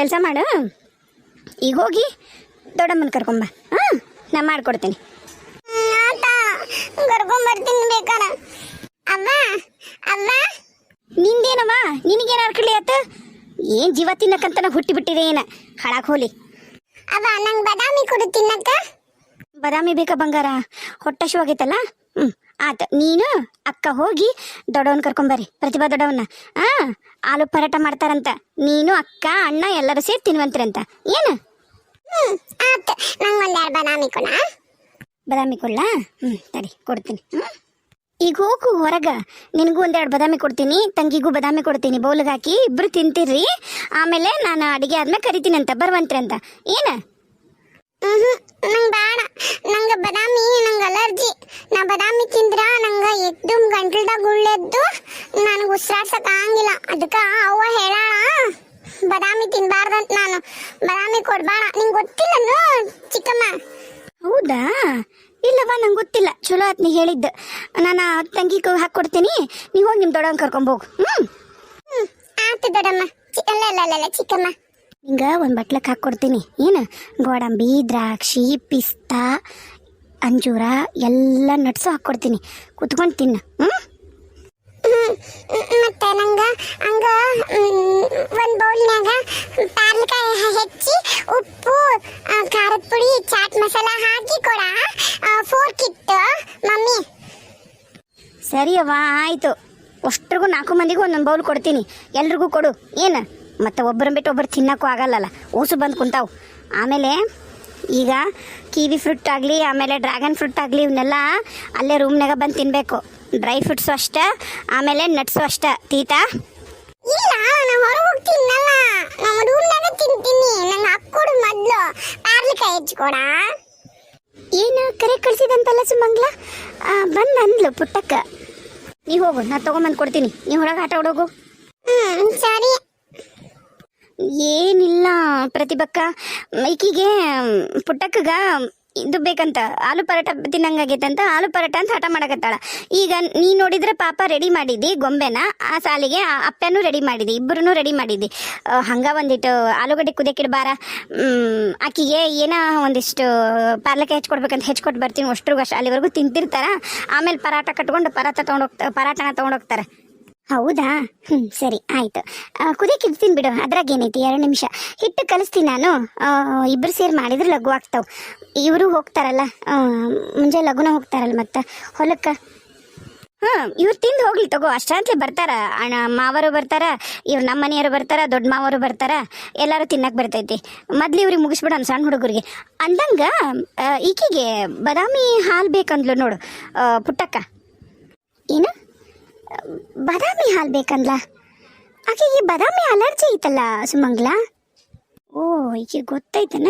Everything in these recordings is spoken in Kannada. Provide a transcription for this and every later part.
ಕೆಲಸ ಮಾಡು. ಈಗ ಹೋಗಿ ದೊಡ್ಡಮ್ಮನ ಕರ್ಕೊಂಬ ಹಾಂ ನಾ ಮಾಡ್ಕೊಡ್ತೀನಿ. ಕರ್ಕೊಂಬರ್ತೀನಿ ಬೇಕಾರ. ಅಮ್ಮ ಅಮ್ಮ. ನಿಂದೇನಮ್ಮ ನಿನಗೇನು ಅರ್ಕಳಿ ಆತ ಏನು ಜೀವ ತಿನ್ನಕ್ಕಂತನ ಹುಟ್ಟಿ ಬಿಟ್ಟಿದೆ ಏನ? ಹಳಕ್ಕೆ ಹೋಲಿ ಅವ ನಂಗೆ ಬಾದಾಮಿ ಕೊಡು ತಿನ್ನಕ್ಕ. ಬಾದಾಮಿ ಬೇಕಾ ಬಂಗಾರ? ಹೊಟ್ಟೆ ಶೋ ಆಗೈತಲ್ಲ ಹ್ಞೂ ಆತ ನೀನು ಅಕ್ಕ ಹೋಗಿ ದೊಡ್ಡವನ್ ಕರ್ಕೊಂಬರ್ರಿ ಪ್ರತಿಭಾ ದೊಡ್ಡವನ್ನ ಆ ಆಲೂ ಪರಾಟ ಮಾಡ್ತಾರಂತ. ನೀನು ಅಕ್ಕ ಅಣ್ಣ ಎಲ್ಲರೂ ಸೇರಿ ತಿನ್ವಂತ್ರಂತ. ಏನು? ಬದಾಮಿ ಆತ ನಂಗೆ ಒಂದೆರಡು ಬಾದಾಮಿ ಕೊಡ ಬಾದಾಮಿ ಕೊಡ್ಲಾ? ಹ್ಞೂ ತಡಿ ಕೊಡ್ತೀನಿ. ಹ್ಞೂ ಈಗ ಹೋಗು ಹೊರಗ. ನಿನಗೂ ಒಂದೆರಡು ಬದಾಮಿ ಕೊಡ್ತೀನಿ ತಂಗಿಗೂ ಬದಾಮಿ ಕೊಡ್ತೀನಿ. ಬೌಲ್ಗೆ ಹಾಕಿ ಇಬ್ರು ತಿಂತೀರ್ರಿ. ಆಮೇಲೆ ನಾನು ಅಡಿಗೆ ಆದ್ಮೇಲೆ ಕರಿತೀನಿ ಅಂತ ಬರ್ವಂತ್ರಿ ಅಂತ ಏನು? ನಂಗೆ ಬೇಡ. ನಂಗೆ ಬಾದಾಮಿ ನಂಗೆ ಅಲರ್ಜಿ. ನಾ ಬದಾಮಿ ತಿಂದ್ರ ನಂಗೆ ಎದ್ದು ಗಂಟಲ್ದಾಗ ಗುಳ್ಳೆದ್ದು ನನಗೆ ಉಸಿರಾಡ್ಸಕ್ ಆಗಂಗಿಲ್ಲ. ಅದಕ್ಕೆ ಅವ್ವ ಹೇಳಾಳ ಬಾದಾಮಿ ತಿನ್ಬಾರ್ದಂತ ನಾನು. ಬಾದಾಮಿ ಕೊಡ್ಬೇಡ. ನಿಂಗೆ ಗೊತ್ತಿಲ್ಲನು ಚಿಕ್ಕಮ್ಮ? ಹೌದಾ? ಇಲ್ಲವಾ ನಂಗೆ ಗೊತ್ತಿಲ್ಲ. ಚಲೋ ಆತ್ ನೀ ಹೇಳಿದ್ದ. ನಾನು ತಂಗಿ ಹಾಕ್ಕೊಡ್ತೀನಿ ನೀವು ಹೋಗಿ ನಿಮ್ಮ ದೊಡ್ಡವನ್ ಕರ್ಕೊಂಬೋಗು ಹ್ಞೂ ಹ್ಮ್? ಆಯ್ತು ದೊಡ್ಡಮ್ಮ. ಅಲ್ಲ ಅಲ್ಲ, ಅಲ್ಲ ಚಿಕ್ಕಮ್ಮ. ಹಿಂಗೆ ಒಂದು ಬಟ್ಲಕ್ಕೆ ಹಾಕ್ಕೊಡ್ತೀನಿ ಏನು? ಗೋಡಂಬಿ ದ್ರಾಕ್ಷಿ ಪಿಸ್ತಾ ಅಂಜೂರ ಎಲ್ಲ ನಟ್ಸು ಹಾಕ್ಕೊಡ್ತೀನಿ ಕುತ್ಕೊಂಡು ತಿನ್ನು. ಹ್ಞೂ ಮತ್ತೆ ನಂಗ ಹಂಗ ಒಂದು ಬೌಲ್ನ್ಯಾಗ ಪಾರ್ಲಕಾಯಿ ಹೆಚ್ಚಿ ಉಪ್ಪು ಖಾರದ ಪುಡಿ ಚಾಟ್ ಮಸಾಲ ಹಾಕಿ ಕೊಡ. ಫೋರ್ಕ್ ಇತ್ತು ಮಮ್ಮಿ. ಸರಿ ಅವ್ವ ಆಯಿತು. ಅಷ್ಟ್ರಿಗೂ ನಾಲ್ಕು ಮಂದಿಗೂ ಒಂದೊಂದು ಬೌಲ್ ಕೊಡ್ತೀನಿ. ಎಲ್ರಿಗೂ ಕೊಡು. ಏನು? ಮತ್ತು ಒಬ್ಬರನ್ನ ಬಿಟ್ಟು ಒಬ್ಬರು ತಿನ್ನಕ್ಕೂ ಆಗಲ್ಲಲ್ಲ ಓಸು ಬಂದು ಕುಂತಾವು. ಆಮೇಲೆ ಈಗ ಕಿವಿ ಫ್ರೂಟ್ ಆಗಲಿ ಆಮೇಲೆ ಡ್ರ್ಯಾಗನ್ ಫ್ರೂಟ್ ಆಗಲಿ ಇವನ್ನೆಲ್ಲ ಅಲ್ಲೇ ರೂಮ್ನಾಗ ಬಂದು ತಿನ್ನಬೇಕು ಡ್ರೈ ಫ್ರೂಟ್ಸು ಅಷ್ಟೇ ಆಮೇಲೆ ನಟ್ಸು ಅಷ್ಟೇ. ತೀತಾ? ಇಲ್ಲ ನಾನು ಹೊರಗೆ ಹೋಗಿ ತಿನ್ನಲ್ಲ. ನಮ್ಮ ರೂಮ್ನಾಗ ತಿಂತೀನಿ. ನನ್ನ ಹಾಕ್ಕೊಡು ಮೊದಲು. ಪಾರ್ಲಿಕಾಯಿ ಹೆಚ್ಚಿಕೊಡ ಏನು ಕರೆ ಕಳ್ಸಿದಂತಲ್ಲ ಸುಮಂಗ್ಲ? ಬಂದು ಅಂದ್ಲು ಪುಟ್ಟಕ್ಕ. ನೀವು ಹೋಗು ನಾ ತೊಗೊಂಬಂದು ಕೊಡ್ತೀನಿ. ನೀವು ಹೊರಗೆ ಆಟ ಆಡೋಗು. ಹ್ಮ್ ಸರಿ. ಏನಿಲ್ಲ ಪ್ರತಿಭಕ್ಕ. ಮೈಕಿಗೆ ಪುಟ್ಟಕ್ಕಗ ಇದು ಬೇಕಂತ, ಆಲೂ ಪರಾಟ ಅಂತ ಆಲೂ ಪರೋಟ ಅಂತ ಹಠ ಮಾಡಕತ್ತಾಳ. ಈಗ ನೀ ನೋಡಿದ್ರೆ ಪಾಪ ರೆಡಿ ಮಾಡಿದ್ದಿ, ಗೊಂಬೆನ, ಆ ಸಾಲಿಗೆ ಅಪ್ಪನೂ ರೆಡಿ ಮಾಡಿದ್ದಿ ಇಬ್ಬರೂ ರೆಡಿ ಮಾಡಿದ್ದಿ. ಹಂಗ ಒಂದಿಟ್ಟು ಆಲೂಗಡ್ಡೆ ಕುದಕ್ಕಿಡ್ಬಾರ ಆಕಿಗೆ ಏನ ಒಂದಿಷ್ಟು ಪಾರ್ಲಕ್ಕೆ ಹೆಚ್ಕೊಡ್ಬೇಕಂತ ಹೆಚ್ಕೊಟ್ಟು ಬರ್ತೀನಿ, ಅಷ್ಟ್ರಿಗೂ ಅಷ್ಟು ಅಲ್ಲಿವರೆಗೂ ತಿಂತಿರ್ತಾರ. ಆಮೇಲೆ ಪರಾಟ ಕಟ್ಕೊಂಡು ಪರಾಟ ತೊಗೊಂಡೋಗ್ತಾರೆ ಪರಾಟನ ತೊಗೊಂಡೋಗ್ತಾರೆ. ಹೌದಾ? ಹ್ಞೂ ಸರಿ, ಆಯಿತು. ಕುದಿಯಕ್ಕೆ ಇಡ್ತೀನಿ ಬಿಡು, ಅದ್ರಾಗ ಏನೈತಿ? ಎರಡು ನಿಮಿಷ. ಹಿಟ್ಟು ಕಲಿಸ್ತೀನಿ ನಾನು. ಇಬ್ಬರು ಸೇರಿ ಮಾಡಿದ್ರೆ ಲಘು ಆಗ್ತಾವೆ. ಇವರು ಹೋಗ್ತಾರಲ್ಲ ಮುಂಜೆ ಮುಂಜಾನೆ ಲಘುನ ಹೋಗ್ತಾರಲ್ಲ ಮತ್ತೆ? ಹೊಲಕ್ಕೆ? ಹಾಂ, ಇವ್ರು ತಿಂದು ಹೋಗ್ಲಿ ತಗೋ ಅಷ್ಟಂತಲೇ ಬರ್ತಾರ. ಅಣ್ಣ, ಮಾವರು ಬರ್ತಾರ, ಇವ್ರು ನಮ್ಮ ಮನೆಯವರು ಬರ್ತಾರ ದೊಡ್ಡ ಮಾವರು ಬರ್ತಾರ, ಎಲ್ಲರೂ ತಿನ್ನಕ್ಕೆ ಬರ್ತೈತಿ. ಮೊದ್ಲು ಇವ್ರಿಗೆ ಮುಗಿಸ್ಬಿಡೋಣ ಸಣ್ಣ ಹುಡುಗರಿಗೆ. ಅಂದಂಗ ಈಕಿಗೆ ಬಾದಾಮಿ ಹಾಲು ಬೇಕಂದ್ಲು ನೋಡು ಪುಟ್ಟಕ್ಕ. ಏನು? ಬಾದಾಮಿ ಹಾಲು ಬೇಕಂದ್ಲ? ಆಕೆಗೆ ಬಾದಾಮಿ ಅಲರ್ಜಿ ಐತಲ್ಲ ಸುಮಂಗ್ಲ? ಓ, ಈಕೆ ಗೊತ್ತೈತನ?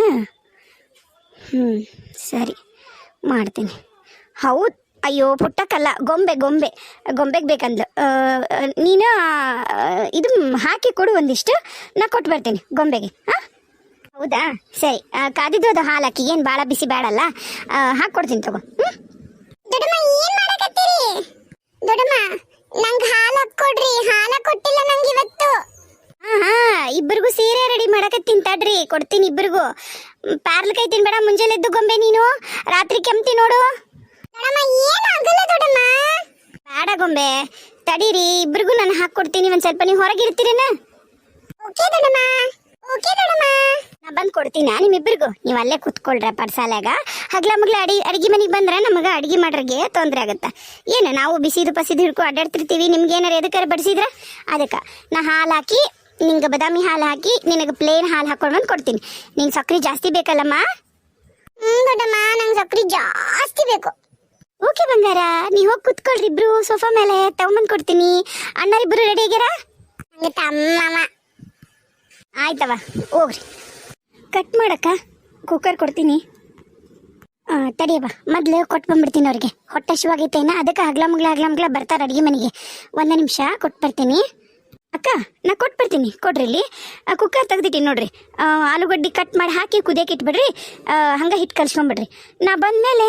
ಹ್ಞೂ ಸರಿ, ಮಾಡ್ತೀನಿ. ಹೌದು, ಅಯ್ಯೋ ಪುಟ್ಟಕ್ಕಲ್ಲ ಗೊಂಬೆ ಗೊಂಬೆ, ಗೊಂಬೆಗೆ ಬೇಕಂದ್ಲು. ನೀನು ಇದು ಹಾಕಿ ಕೊಡು ಒಂದಿಷ್ಟು, ನಾ ಕೊಟ್ಟು ಬರ್ತೀನಿ ಗೊಂಬೆಗೆ ಹಾಂ ಹೌದಾ? ಸರಿ ಕಾದಿದ್ದು ಅದು ಹಾಲು ಹಾಕಿ ಏನು ಭಾಳ ಬಿಸಿ ಬೇಡಲ್ಲ ಹಾಕ್ಕೊಡ್ತೀನಿ ತಗೋ ಹ್ಞೂ ದೊಡ್ಡಮ್ಮ ಏನ್ ಮಾಡಕತ್ತೀರಿ ದೊಡ್ಡಮ್ಮ ನಂಗೆ ಹಾಲು ಹಾಕ್ಕೊಡ್ರಿ ಹಾಲ ಕೊಟ್ಟಿಲ್ಲ ನಂಗೆ ಇವತ್ತು ಹಾ ಹಾ ಇಬ್ಬರಿಗೂ ಸೀರೆ ರೆಡಿ ಮಾಡಕತ್ತೀನಿ ತಡ್ರಿ ಕೊಡ್ತೀನಿ ಇಬ್ಬರಿಗೂ ಕೈ ತಿನ್ಬೇಡ, ಮುಂಜಾನೆ ಎದ್ದು ಗೊಂಬೆ ನೀನು. ರಾತ್ರಿ ಕೆಮ್ತಿ ನೋಡು. ಬೇಡ ಗೊಂಬೆ, ತಡೀರಿ ಇಬ್ಬರಿಗೂ ನಾನು ಹಾಕ್ಕೊಡ್ತೀನಿ, ಒಂದ್ ಸ್ವಲ್ಪ ನೀವು ಹೊರಗಿರ್ತೀರೇನ ಓಕೆ ದೊಡಮ್ಮ ಓಕೆ ದೊಡ್ಡಮ್ಮ. ನಾ ಬಂದ್ ಕೊಡ್ತೀನಿ ನಿಮ್ಮಿಬ್ಬರಿಗೂ ನೀವು ಅಲ್ಲೇ ಕುತ್ಕೊಳ್ರ ಪಡ್ಸಾಲಾಗ ಹಗ್ಲ ಮಗ್ಲ ಅಡಿ, ಅಡಿಗೆ ಮನೆಗೆ ಬಂದ್ರೆ ನಮಗೆ ಅಡಿಗೆ ಮಾಡ್ರಿಗೆ ತೊಂದ್ರೆ ಆಗುತ್ತೆ. ಏನು, ನಾವು ಬಿಸಿದು ಪಸಿದು ಹಿಡ್ಕೊ ಅಡ್ಡಾಡ್ತಿರ್ತೀವಿ, ನಿಮ್ಗೆ ಏನಾರು ಎದಕ್ಕಾರ ಬಡಿಸಿದ್ರ? ಅದಕ್ಕೆ, ನಾ ಹಾಲು ಹಾಕಿ ನಿಂಗೆ ಬದಾಮಿ ಹಾಲು ಹಾಕಿ ನಿನಗೆ ಪ್ಲೇನ್ ಹಾಲು ಹಾಕೊಂಡು ಬಂದು ಕೊಡ್ತೀನಿ. ನಿಂಗೆ ಸಕ್ಕರೆ ಜಾಸ್ತಿ ಬೇಕಲ್ಲಮ್ಮ? ಹ್ಞೂ ದೊಡ್ಡಮ್ಮ, ನಂಗೆ ಸಕ್ಕರೆ ಜಾಸ್ತಿ ಬೇಕು. ಓಕೆ ಬಂಗಾರ ನೀವು ಹೋಗಿ ಕುತ್ಕೊಳ್ರಿ ಇಬ್ರು. ಸೋಫಾ ಮೇಲೆ ತಗೊಂಬಂದು ಕೊಡ್ತೀನಿ. ಅಣ್ಣ ಇಬ್ರು ರೆಡಿ ಆಗ್ಯಾರ ಆಯ್ತವ ಹೋಗ್ರಿ. ಕಟ್ ಮಾಡಕ್ಕ ಕುಕ್ಕರ್ ಕೊಡ್ತೀನಿ. ತಡಿಯವ ಮೊದಲು ಕೊಟ್ಟು ಬಂದ್ಬಿಡ್ತೀನಿ ಅವ್ರಿಗೆ. ಹೊಟ್ಟೆ ಶಿವಾಗೈತೆ ಅದಕ್ಕೆ ಹಗ್ಲ ಮುಗ್ಲ ಬರ್ತಾರೆ ಅಡುಗೆ ಮನೆಗೆ. ಒಂದು ನಿಮಿಷ ಕೊಟ್ಟು ಬರ್ತೀನಿ. ಅಕ್ಕ, ನಾ ಕೊಟ್ಟು ಬರ್ತೀನಿ. ಕೊಡ್ರಿ ಇಲ್ಲಿ. ಕುಕ್ಕರ್ ತೆಗ್ದಿಟ್ಟಿನಿ ನೋಡ್ರಿ. ಆಲೂಗಡ್ಡೆ ಕಟ್ ಮಾಡಿ ಹಾಕಿ ಕುದಿಯಕ್ಕೆ ಇಟ್ಬಿಡ್ರಿ. ಹಂಗೆ ಹಿಟ್ಟು ಕಲ್ಸ್ಕೊಂಬಿಡ್ರಿ ನಾ ಬಂದಮೇಲೆ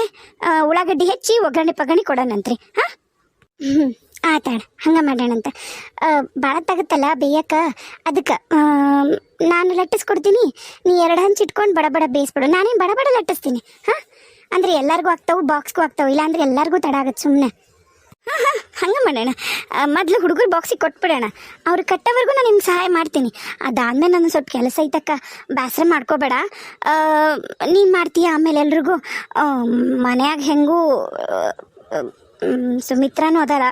ಉಳ್ಳಾಗಡ್ಡಿ ಹೆಚ್ಚಿ ಒಗ್ಗರಣೆ ಪಗಣಿ ಕೊಡೋಣಂತ್ರಿ. ಹಾಂ? ಹ್ಞೂ ಆತಾಡ ಹಂಗ ಮಾಡೋಣಂತ. ಭಾಳ ತಗತ್ತಲ್ಲ ಬೇಯಕ್ಕ? ಅದಕ್ಕೆ ನಾನು ಲಟ್ಟಿಸ್ಕೊಡ್ತೀನಿ. ನೀ ಎರಡು ಹಂಚ್ ಇಟ್ಕೊಂಡು ಬಡ ಬಡ ಬೇಯಿಸ್ಬಿಡು. ನಾನೇನು ಬಡ ಬಡ ಲಟ್ಟಿಸ್ತೀನಿ? ಹಾಂ? ಅಂದ್ರೆ ಎಲ್ಲರಿಗೂ ಆಗ್ತಾವು ಬಾಕ್ಸ್ಗೂ ಆಗ್ತಾವು, ಇಲ್ಲಾಂದ್ರೆ ಎಲ್ಲರಿಗೂ ತಡ ಆಗತ್ತೆ ಸುಮ್ಮನೆ ಹಾಂ ಹಾಂ ಹಂಗೆ ಮಾಡೋಣ. ಮೊದ್ಲು ಹುಡುಗರು ಬಾಕ್ಸಿಗೆ ಕೊಟ್ಬಿಡೋಣ. ಅವ್ರು ಕಟ್ಟೋವರೆಗೂ ನಾನು ನಿಮ್ಗೆ ಸಹಾಯ ಮಾಡ್ತೀನಿ. ಅದಾದ್ಮೇಲೆ ನಾನು ಸ್ವಲ್ಪ ಕೆಲಸ ಐತಕ್ಕ ಬೇಸರ ಮಾಡ್ಕೋಬೇಡ. ನೀನು ಮಾಡ್ತೀಯ ಆಮೇಲೆ ಎಲ್ರಿಗೂ? ಮನೆಯಾಗ ಹೆಂಗೂ ಸುಮಿತ್ರಾನು ಅದಾರ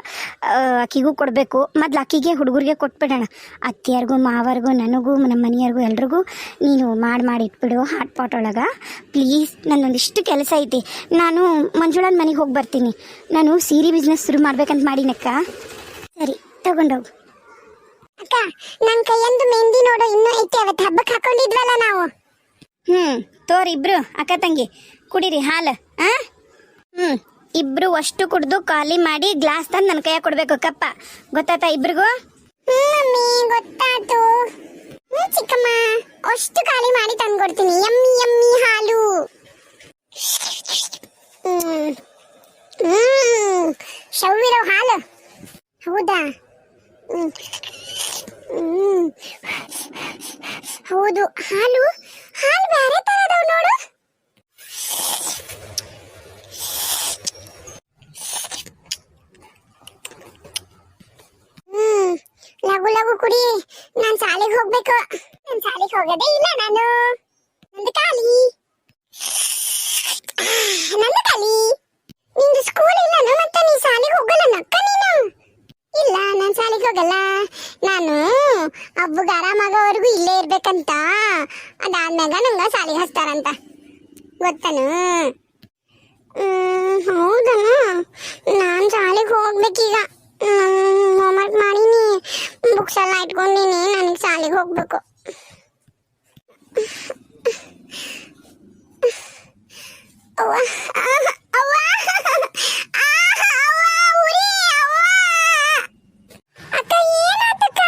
ಅಕ್ಕಿಗೂ ಕೊಡಬೇಕು. ಮೊದ್ಲು ಅಕ್ಕಿಗೆ ಹುಡುಗರಿಗೆ ಕೊಟ್ಬಿಡೋಣ. ಅತ್ತಿಯರ್ಗೂ ಮಾವರ್ಗೂ ನನಗೂ ನಮ್ಮ ಮನೆಯವ್ರಿಗೂ ಎಲ್ರಿಗೂ ನೀನು ಮಾಡಿ ಮಾಡಿ ಇಟ್ಬಿಡು ಹಾಟ್ ಪಾಟ್ ಒಳಗೆ. ಪ್ಲೀಸ್ ನನ್ನೊಂದಿಷ್ಟು ಕೆಲಸ ಐತಿ. ನಾನು ಮಂಜುಳನ ಮನೆಗೆ ಹೋಗಿ ಬರ್ತೀನಿ. ನಾನು ಸೀರೆ ಬಿಸ್ನೆಸ್ ಶುರು ಮಾಡ್ಬೇಕಂತ ಮಾಡಿನಕ್ಕ. ಸರಿ ತಗೊಂಡೋಗು. ಅಕ್ಕ ನನ್ನ ಕೈಯಂದು ಮೆಹಂದಿ ನೋಡು ಇನ್ನೂ ಐತಿ. ಅವತ್ತು ಹಬ್ಬಕ್ಕೆ ಹಾಕೊಂಡಿದ್ವಲ್ಲ ನಾವು. ಹ್ಞೂ ತೋರಿ ಇಬ್ರು ಅಕ್ಕ ತಂಗಿ. ಕುಡೀರಿ ಹಾಲು ಹಾಂ ಹ್ಞೂ ಇಬ್ರು ಅಷ್ಟು ಕುಡ್ದು ಖಾಲಿ ಮಾಡಿ ಗ್ಲಾಸ್ ತಂದು ನನ್ನ ಕೈಯಾಗ ಕೊಡ್ಬೇಕು ಕಪ್ಪ ಗೊತ್ತಾತ ಇಬ್ರಿಗೂ? ಮಮ್ಮಿ ಗೊತ್ತಾತು ಚಿಕ್ಕಮ್ಮ. ಅಷ್ಟು ಖಾಲಿ ಮಾಡಿ ತಂದ್ಕೊಡ್ತೀನಿ ಯಮ್ಮಿ ಯಮ್ಮಿ, ಹಾಲು. ಶವಿರೋ ಹಾಲು. ಹೌದಾ? ಹೌದು. ಹಾಲು? ಹಾಲು ಬೇರೆ ತರ ಅದಾವ ನೋಡು. ನಾನು ಕುಡಿ. ನಾನ್ ಶಾಲೆಗೆ ಹೋಗ್ಬೇಕು. ನಾನ್ ಶಾಲೆಗೆ ಹೋಗೋದೇ ಇಲ್ಲ ನಾನು. ನಂದು ಖಾಲಿ. ನಂದು ಖಾಲಿ. ನಿಂದು ಸ್ಕೂಲ್ ಇಲ್ಲನು ಮತ್ತೆ ನೀ ಶಾಲೆಗೆ ಹೋಗಲ್ಲ ನಕ್ಕ ನೀನು? ಇಲ್ಲ, ನಾನ್ ಶಾಲೆಗೆ ಹೋಗಲ್ಲ. ನಾನು ಹಬ್ಬಗೆ ಆರಾಮಾಗೋವರೆಗೂ ಇಲ್ಲೇ ಇರ್ಬೇಕಂತ. ಅದಾದ್ಮ್ಯಾಗ ನಂಗ ಶಾಲೆಗೆ ಹಚ್ತಾರಂತ. ಗೊತ್ತನು? ನನಗೆ ಶಾಲೆಗೆ ಹೋಗ್ಬೇಕು ಅವ್ವ ಆಹ್, ಅವ್ವ ಆಹ್, ಅವ್ವ, ಉರಿ, ಅವ್ವ. ಅಕ್ಕ ಏನಾತಕ್ಕ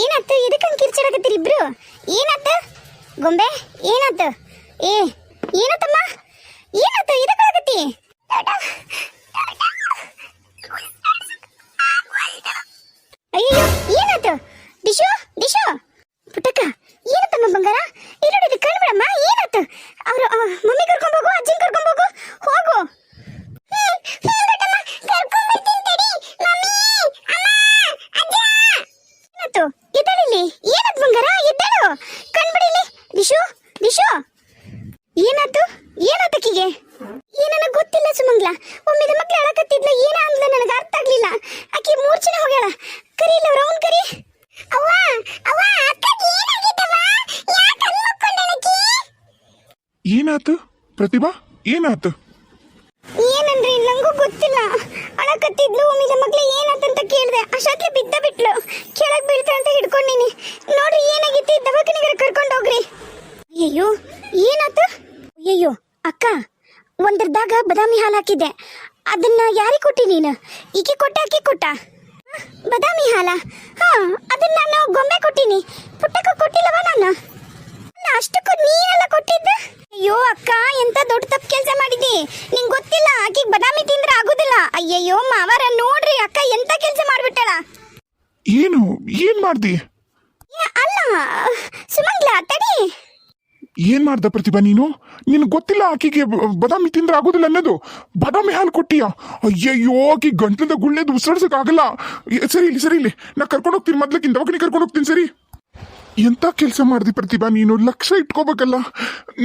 ಏನಾತು ಎದಕ್ಕಂಗೆ ಕಿರ್ಚಾಡಕತ್ತೀರಿ ಇಬ್ರು ಏನಾತು? ಗೊಂಬೆ? ಏನಾತು? ಏ, ಏನಾತಮ್ಮ? ಏನಾತು? ಎದಕ್ಕಾಗತ್ತಿ ಅಯ್ಯೋ ಏನಾತು? ದಿಶು ದಿಶು? ಪುಟ್ಟಕ್ಕ ಏನತ್ತಮ್ಮ ಬಂಗಾರ? ಇರೋಡಿ ಕಣ್ಬಿಡಮ್ಮ ಏನಾತು? ಅವರು ಮಮ್ಮಿ ಕರ್ಕೊಂಡ್ ಹೋಗು ಅಜ್ಜಿನ ಕರ್ಕೊಂಡ್ ಹೋಗು ಹೋಗು ಏನಾತು ಎದ್ದೇಳಿಲ್ಲಿ ಏನಾತ್ ಬಂಗಾರ ಎದ್ದೇಳು ಕಣ್ಬಿಡಿಲಿ ದಿಶು ದಿಶು ಏನಾತು ಏನಾತಕ್ಕಿಗೆ ಏನನ ಗೊತ್ತಿಲ್ಲ ಸುಮಂಗ್ಲ ಒಮ್ಮೆದ ಮಕ್ಳು ಅಳಕತ್ತಿದ್ಲ ಏನ ಅಂದ್ಲ ನನಗೆ ಅರ್ಥ ಆಗ್ಲಿಲ್ಲ ಆಕಿ ಮೂರ್ಛನೆ ಹೋಗ್ಯಾಳ ಕರಿ ಇಲ್ಲ ಅವ್ರ ಅವ್ನ್ ಕರಿ ಅವ್ವ ಅವ್ವ ಅಕ್ಕಗೆ ಏನಾಗಿತ್ತವ್ವ ಯಾಕೆ ಅನ್ಮಕ್ಕೊಂಡಳಕಿ ಏನಾತು ಪ್ರತಿಭಾ, ಏನಾಯ್ತು? ಏನಂದ್ರೆ? ನಂಗೂ ಗೊತ್ತಿಲ್ಲ. ಅಳಕತ್ತಿದ್ಲು ಒಮ್ಮಿದ ಮಗ್ಳು ಏನಾತಂತ ಕೇಳಿದೆ. ಅಷ್ಟೊತ್ಲೆ ಬಿದ್ದ ಬಿಟ್ಲು. ಕೆಳಗೆ ಬೀಳ್ತಾ ಅಂತ ಹಿಡ್ಕೊಂಡಿನಿ. ನೋಡ್ರಿ, ಏನಾಗಿತ್ತು? ದವಾಖಾನೆಗೆ ಕರ್ಕೊಂಡು ಹೋಗ್ರಿ. ಅಯ್ಯೋ ಏನಾಯ್ತು? ಅಯ್ಯೋ ಅಕ್ಕ ಒಂದ್ರದಾಗ ಬದಾಮಿ ಹಾಲು ಹಾಕಿದ್ದೆ. ಅದನ್ನ ಯಾರಿಗೆ ಕೊಟ್ಟಿ ನೀನು? ಈಕೆ ಕೊಟ್ಟ, ಆಕೆ ಕೊಟ್ಟ? ಬದಾಮಿ ಹಾಲ? ಹಾ, ಅದನ್ನ ನಾನು ಗೊಂಬೆ ಕೊಟ್ಟಿನಿ. ಪುಟ್ಟಕ್ಕ ಕೊಟ್ಟಿಲ್ಲವ ನಾನು? ಅಷ್ಟಕ್ಕೂ ನೀನೆಲ್ಲ ಅಯ್ಯೋ ಅಕ್ಕ ಎಂತ ದೊಡ್ಡ ತಪ್ಪು ಕೆಲಸ ಮಾಡಿದಿ? ನಿಂಗೆ ಗೊತ್ತಿಲ್ಲ ಆಕಿಗ್ ಬದಾಮಿ ತಿಂದ್ರೆ ಆಗುದಿಲ್ಲ. ಅಯ್ಯಯ್ಯೋ ಮಾವರ ನೋಡ್ರಿ ಅಕ್ಕ ಎಂತ ಕೆಲಸ ಮಾಡ್ಬಿಟ್ಟಳ? ಏನು? ಏನ್ ಮಾಡ್ದಿ? ಅಲ್ಲ ಸುಮಂಗ್ಲ ತಡಿ. ಏನ್ ಮಾಡ್ದ ಪ್ರತಿಭಾ ನೀನು? ನಿನ್ ಗೊತ್ತಿಲ್ಲ ಆಕಿಗೆ ಬದಾಮಿ ತಿಂದ್ರೆ ಆಗೋದಿಲ್ಲ ಅನ್ನೋದು? ಬದಾಮಿ ಹಾಲು ಕೊಟ್ಟಿಯ? ಅಯ್ಯಯ್ಯೋ ಆಕಿ ಗಂಟ್ಲದ ಗುಳ್ಳೆದು ಉಸಿರಾಡ್ಸಕ್ ಆಗಲ್ಲ ಸರಿ ಇಲ್ಲಿ ಸರಿ ಇಲ್ಲಿ. ನಾ ಕರ್ಕೊಂಡು ಹೋಗ್ತೀನಿ ಮೊದ್ಲಕ್ಕಿಂತ. ದವಾಖಾನೆ ಕರ್ಕೊಂಡು ಹೋಗ್ತೀನಿ ಸರಿ? ಎಂತ ಕೆಲಸ ಮಾಡ್ದಿ ಪ್ರತಿಭಾ ನೀನು? ಲಕ್ಷ ಇಟ್ಕೋಬೇಕಲ್ಲ.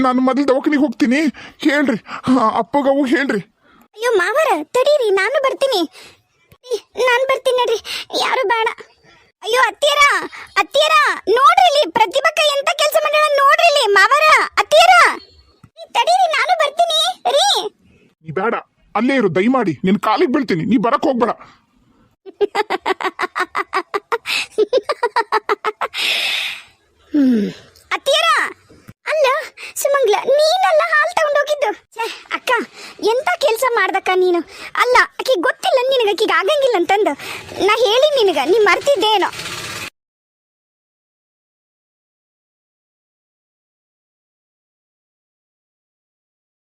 ನಾನು ಮೊದಲು ದವಾಖಾನಿಗೆ ಹೋಗ್ತೀನಿ. ಹೇಳ್ರಿ. ಅಪ್ಪಗವು ಹೇಳ್ರಿ. ಅಯ್ಯೋ ಮಾವರ ತಡೀರಿ. ನಾನು ಬರ್ತೀನಿ. ನಾನು ಬರ್ತೀನಿ ನಡ್ರಿ. ಯಾರು ಬೇಡ. ಅಯ್ಯೋ ಅತ್ತಿಯರ ಅತ್ತಿಯರ ನೋಡ್ರಿ ಇಲ್ಲಿ. ಕೈ ಎಂತ ಕೆಲಸ ಮಾಡ್ಯಾಳ ನೋಡ್ರಿ ಇಲ್ಲಿ. ಮಾವರ ಅತ್ತಿಯರ. ತಡೀರಿ ನಾನು ಬರ್ತೀನಿ. ರೀ. ನೀ ಬೇಡ. ಅಲ್ಲೇ ಇರು ದಯಮಾಡಿ. ನಿನ್ ಕಾಲಿಗೆ ಬೀಳ್ತೀನಿ. ನೀ ಬರಕ್ ಹೋಗ್ಬೇಡ. ಅತ್ತಿಯರ? ಅಲ್ಲ ಸುಮಂಗ್ಲ ನೀನಲ್ಲ ಹಾಲು ತಗೊಂಡೋಗಿದ್ದು ಅಕ್ಕ, ಎಂತ ಕೆಲಸ ಮಾಡ್ದಕ್ಕ ನೀನು? ಅಲ್ಲ, ಆಕೆ ಗೊತ್ತಿಲ್ಲ ನಿನಗೆ, ಆಕಿಗೆ ಆಗಂಗಿಲ್ಲ ಅಂತಂದು. ನಾ ಹೇಳಿ ನಿನಗ ನೀ ಮರ್ತಿದ್ದೇನೋ.